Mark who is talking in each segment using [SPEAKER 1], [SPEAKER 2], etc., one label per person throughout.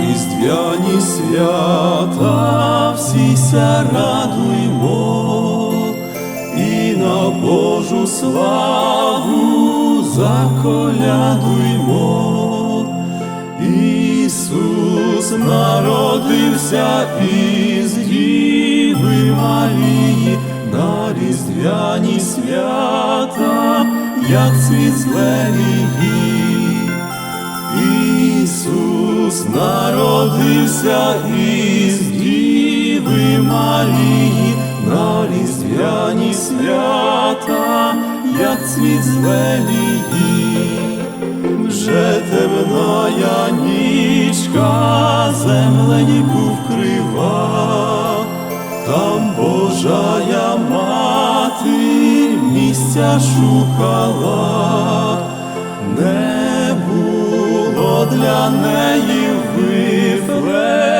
[SPEAKER 1] різдвяні свята всіся радуймо і на Божу славу заколядуймо. Ісус народився із Діви Марії на різдвяні свята, як світ з лелії. Ісус народився із Діви Марії на різдвяні свята, як цвіт з лелії. Вже темная нічка земленьку вкрива, там Божая мати місця шукала, не для неї Вифлеємі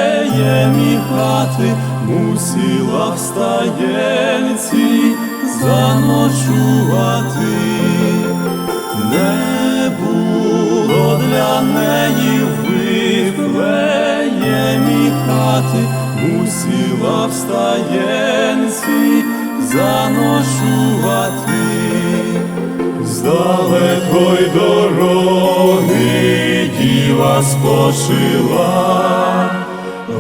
[SPEAKER 1] хати, мусила в стаєнці заночувати. Не було для неї Вифлеємі хати, мусила в стаєнці заночувати. З далекої дороги діва спочила,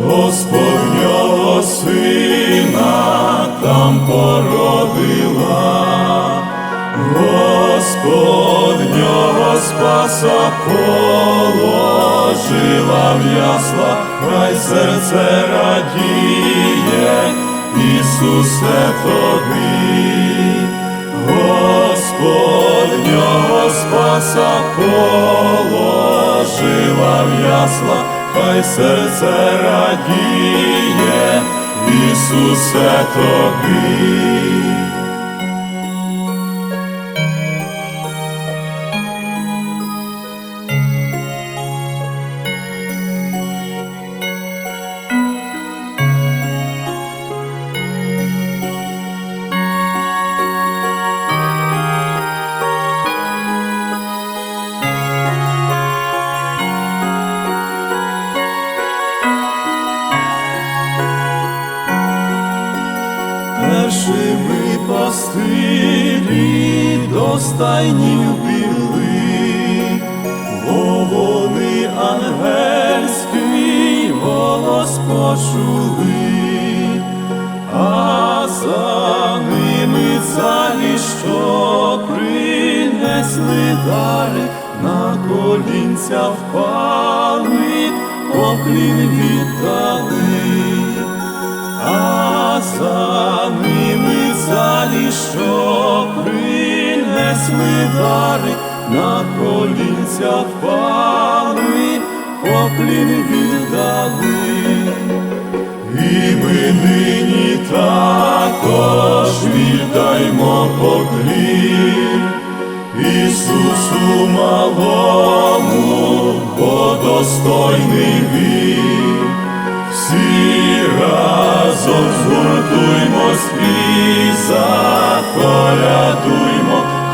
[SPEAKER 1] Господнього сина там породила. Господнього спаса положила в ясла, хай серце радіє, Ісусе тобі, Господнього спаса положила ясла, хай серце радіє, Ісусе тобі. Першими пастирі до стайнів бігли, бо вони ангельський голос почули, а за ними цалі, що принесли дари, на колінця впали, поклін віддали принесли дари, на колінця впали, поклін віддали. І ми нині також віддаймо поклін Ісусу малому, бо достойний він. Всі разом згуртуймось і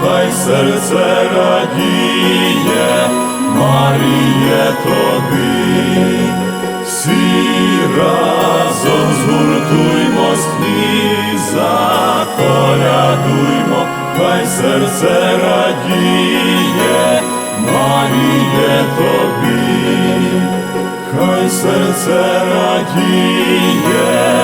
[SPEAKER 1] хай серце радіє, Маріє тобі. Всі разом згуртуймось і заколядуймо, хай серце радіє, Маріє тобі. Хай серце радіє,